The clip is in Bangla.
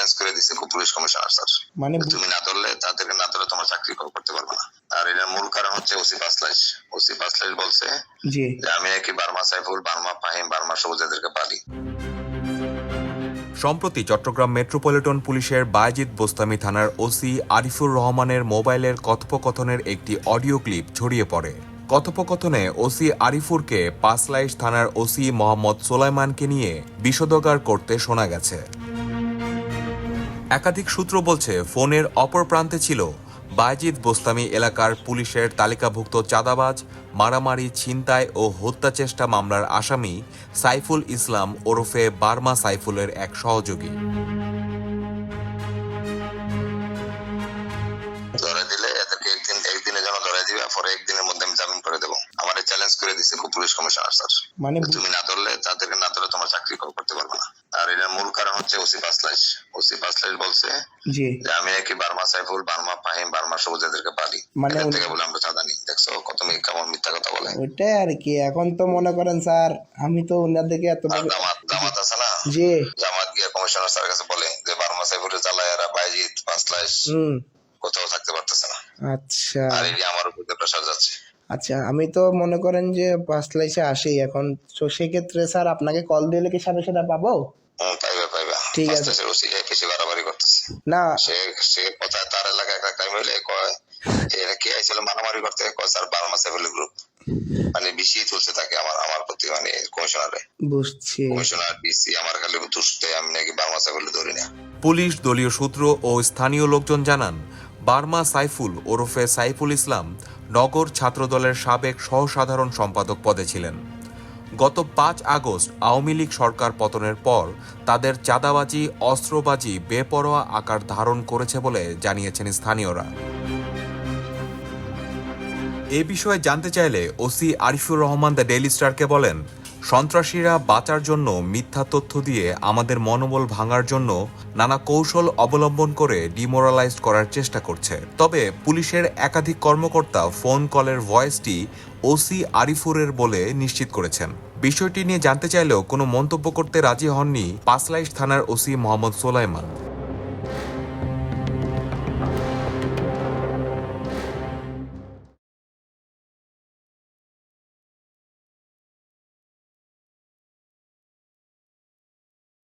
চ্যালেঞ্জ করে দিছে পুলিশ কমিশনার স্যার। মানে তুমি না ধরলে তাদেরকে না ধরলে তোমার চাকরি করতে পারবে না। আর এটার মূল কারণ হচ্ছে ওসি পাসলাইশ ওসি পাসলাইশ বলছে জি। যে আমি নাকি Burma Saiful Burma Fahim Burma Sabuj এদেরকে পালি। সম্প্রতি চট্টগ্রাম মেট্রোপলিটন পুলিশের বায়জিৎ বোস্তামি থানার ওসি আরিফুর রহমানের মোবাইলের কথোপকথনের একটি অডিও ক্লিপ ছড়িয়ে পড়ে। কথোপকথনে ওসি আরিফুরকে পাঁচলাইশ থানার ওসি মোহাম্মদ সোলাইমানকে নিয়ে বিষোদগার করতে শোনা গেছে। একাধিক সূত্র বলছে ফোনের অপর প্রান্তে ছিল বায়জিৎ বোস্তামি এলাকার পুলিশের তালিকাভুক্ত চাঁদাবাজ মারামারি ছিনতাই ও হত্যা চেষ্টা মামলার আসামি সাইফুল ইসলাম ওরফে বার্মা সাইফুলের এক সহযোগী। দিবে পরে একদিনের মধ্যে আমি জামিন করে দেবো। আমার চ্যালেঞ্জ করে দিছে পুলিশ কমিশনার স্যার মানে তুমি না ধরলে তাদেরকে না ধরলে তোমার চাকরি করতে পারবে না আর এটার মূল কারণ হচ্ছে ওসি পাসলাইশ ওসি পাসলাইশ বলছে জি। আমি নাকি Burma Saiful Burma Fahim Burma Sabuj এদেরকে পালি। মানে থেকে বলে আমরা চাঁদা নিই। দেখছ কত মি- কেমন মিথ্যা কথা বলে। ওইটাই আর কি এখন তো মনে করেন স্যার আমি তো ওনাদেরকে এত জামাত জামাত আছে না? জি। জামাত গিয়ে কমিশনার স্যার কাছে বলে যে বার্মা সাইফুলের জ্বালায়ারা বাইজিৎ পাসলাইশ হুম। কোথাও থাকতে পারতেছে না। আচ্ছা। আর এই আমার উপর প্রেশার যাচ্ছে। আচ্ছা আমি তো মনে করেন যে পাঁচ লাইসে আসি এখন। তো সেক্ষেত্রে স্যার আপনাকে কল দিলে কি সাথে সাথে পাবো? ঠিক আছে। বেশি বাড়াবাড়ি করতেছে। না। সে সে কোথায় তার এলাকায় একটা টাইম হইলে কয় এরা কে আইছিল মারামারি করতে? কয় স্যার বার্মা সাইফুল গ্রুপ মানে বেশি চলছে তাকে আমার আমার প্রতি মানে কমিশনারে। বুঝছি। কমিশনার ডিসি আমার খালি আমি নাকি বার্মা সাইফুল ধরি না। পুলিশ দলীয় সূত্র ও স্থানীয় লোকজন জানান বার্মা সাইফুল ওরফে সাইফুল ইসলাম নগর ছাত্রদলের সাবেক সহসাধারণ সম্পাদক পদে ছিলেন। গত পাঁচ আগস্ট আওয়ামী লীগ সরকার পতনের পর তাদের চাঁদাবাজি, অস্ত্রবাজি বেপরোয়া আকার ধারণ করেছে বলে জানিয়েছেন স্থানীয়রা। এ বিষয়ে জানতে চাইলে OC Arifur Rahman the Daily স্টারকে বলেন সন্ত্রাসীরা বাঁচার জন্য মিথ্যা তথ্য দিয়ে আমাদের মনোবল ভাঙার জন্য নানা কৌশল অবলম্বন করে ডিমোরালাইজ করার চেষ্টা করছে। তবে পুলিশের একাধিক কর্মকর্তা ফোন কলের ভয়েসটি ওসি আরিফুরের বলে নিশ্চিত করেছেন। বিষয়টি নিয়ে জানতে চাইলেও কোনো মন্তব্য করতে রাজি হননি পাঁচলাইশ থানার ওসি মোহাম্মদ সোলাইমান।